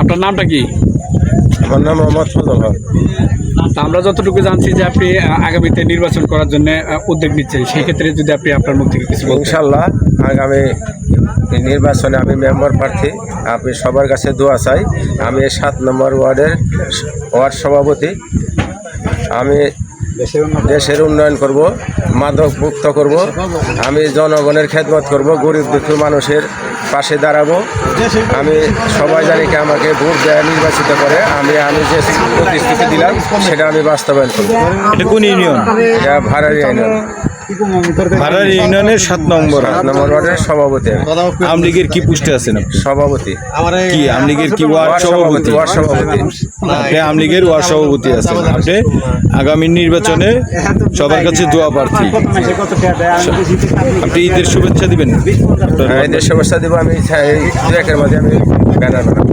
আপনার নামটা কি? আমার নাম মোহাম্মদ ফজল হক। আমরা যতটুকু জানছি যে আপনি আগামীতে নির্বাচন করার জন্য উদ্যোগ নিচ্ছেন সেই ক্ষেত্রে যদি আপনি আপনার মুখ থেকে কিছু ইনশাল্লাহ আগামী নির্বাচনে আমি মেম্বার প্রার্থী আপনি সবার কাছে দোয়া চাই। আমি সাত নম্বর ওয়ার্ডের ওয়ার্ড সভাপতি। আমি দেশের উন্নয়ন করব। মাদক মুক্ত করব আমি জনগণের খেদমত করব গরিব দুঃখী মানুষের পাশে দাঁড়াবো। আমি সবাই জানি কি আমাকে ভোট দেয়া নির্বাচিত করে আমি আমি যে প্রতিশ্রুতি দিলাম সেটা আমি বাস্তবায়ন করব। এটা কোন ইউনিয়ন? এটা ভাড়ারি আইন ভাড়ার ইউনিয়নের সাত নম্বর সাত নম্বর ওয়ার্ডের সভাপতি। আমি। আমলিগের কি পোস্টে আছেন আপনি? সভাপতি। কি আমলিগের কি ওয়ার্ড সভাপতি ওয়ার্ড সভাপতি। আপনি আমলিগের ওয়ার্ড সভাপতি আছেন। আপনি আগামী নির্বাচনে সবার কাছে দোয়া প্রার্থী। আপনি ঈদের শুভেচ্ছা দিবেন হ্যাঁ, এদের সমস্যা দেবো। আমি একের মাঝে আমি ব্যানার বানাবো।